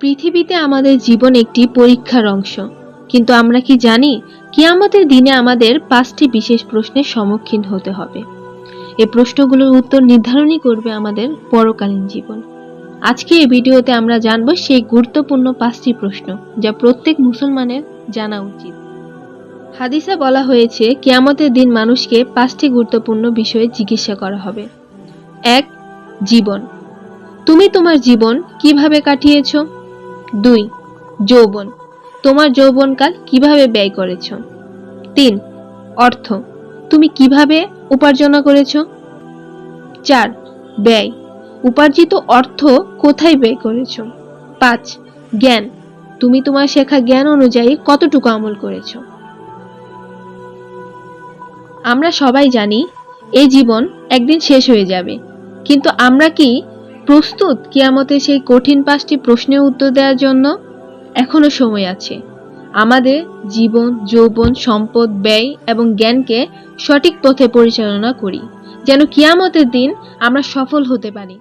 পৃথিবীতে আমাদের জীবন একটি পরীক্ষার অংশ। কিন্তু আমরা কি জানি, কিয়ামতের দিনে আমাদের পাঁচটি বিশেষ প্রশ্নের সম্মুখীন হতে হবে। এ প্রশ্নগুলোর উত্তর নির্ধারণই করবে আমাদের পরকালীন জীবন। আজকে এই ভিডিওতে আমরা জানব সেই গুরুত্বপূর্ণ পাঁচটি প্রশ্ন, যা প্রত্যেক মুসলমানের জানা উচিত। হাদিসে বলা হয়েছে, কেয়ামতের দিন মানুষকে পাঁচটি গুরুত্বপূর্ণ বিষয়ে জিজ্ঞাসা করা হবে। এক, জীবন। তুমি তোমার জীবন কীভাবে কাটিয়েছো? দুই, যৌবন। তোমার যৌবনকাল কীভাবে ব্যয় করেছ? তিন, অর্থ। তুমি কীভাবে উপার্জন করেছ? চার, ব্যয়। উপার্জিত অর্থ কোথায় ব্যয় করেছ? পাঁচ, জ্ঞান। তুমি তোমার শেখা জ্ঞান অনুযায়ী কতটুকু আমল করেছ? আমরা সবাই জানি, এই জীবন একদিন শেষ হয়ে যাবে। কিন্তু আমরা কি প্রস্তুত কিয়ামতে সেই কঠিন পাঁচটি প্রশ্নের উত্তর দেওয়ার জন্য? এখনও সময় আছে। আমাদের জীবন, যৌবন, সম্পদ, ব্যয় এবং জ্ঞানকে সঠিক পথে পরিচালনা করি, যেন কিয়ামতের দিন আমরা সফল হতে পারি।